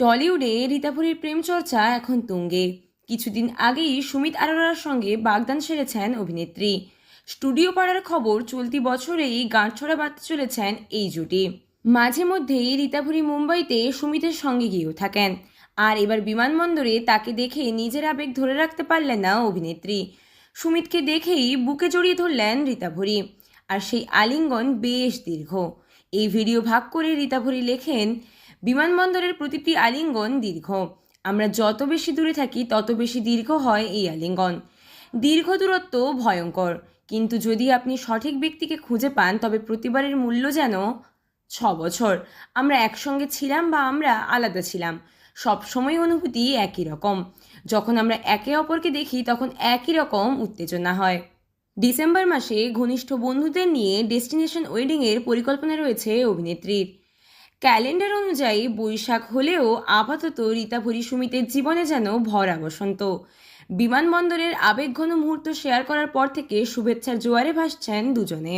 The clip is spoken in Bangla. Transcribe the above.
টলিউডে রীতাভরির প্রেম চর্চা এখন তুঙ্গে। কিছুদিন আগেই সুমিত আরোরার সঙ্গে বাগদান সেরেছেন অভিনেত্রী। স্টুডিও পাড়ার খবর চলতি বছরেই গাঁটছড়া বাঁধতে চলেছেন এই জুটি। মাঝে মধ্যেই রীতাভরি মুম্বাইতে সুমিতের সঙ্গে গিয়েও থাকেন। আর এবার বিমানবন্দরে তাকে দেখে নিজের আবেগ ধরে রাখতে পারলেন না অভিনেত্রী। সুমিতকে দেখেই বুকে জড়িয়ে ধরলেন রীতাভরি আর সেই আলিঙ্গন বেশ দীর্ঘ। এই ভিডিও ভাগ করে রীতাভরি লেখেন বিমানবন্দরের প্রতিটি আলিঙ্গন দীর্ঘ। আমরা যত বেশি দূরে থাকি, তত বেশি দীর্ঘ হয় এই আলিঙ্গন। দীর্ঘ দূরত্ব ভয়ঙ্কর। কিন্তু যদি আপনি সঠিক ব্যক্তিকে খুঁজে পান, তবে প্রতিবারের মূল্য যেন ছ বছর। আমরা একসঙ্গে ছিলাম বা আমরা আলাদা ছিলাম। সব সময় অনুভূতি একই রকম। যখন আমরা একে অপরকে দেখি, তখন একই রকম উত্তেজনা হয়। ডিসেম্বর মাসে ঘনিষ্ঠ বন্ধুদের নিয়ে ডেস্টিনেশন ওয়েডিংয়ের পরিকল্পনা রয়েছে অভিনেত্রীর। ক্যালেন্ডার অনুযায়ী বৈশাখ হলেও আপাতত রীতাভরি সুমিতের জীবনে যেন ভরা বসন্ত বিমানবন্দরের আবেগঘন মুহূর্ত শেয়ার করার পর থেকে শুভেচ্ছার জোয়ারে ভাসছেন দুজনে।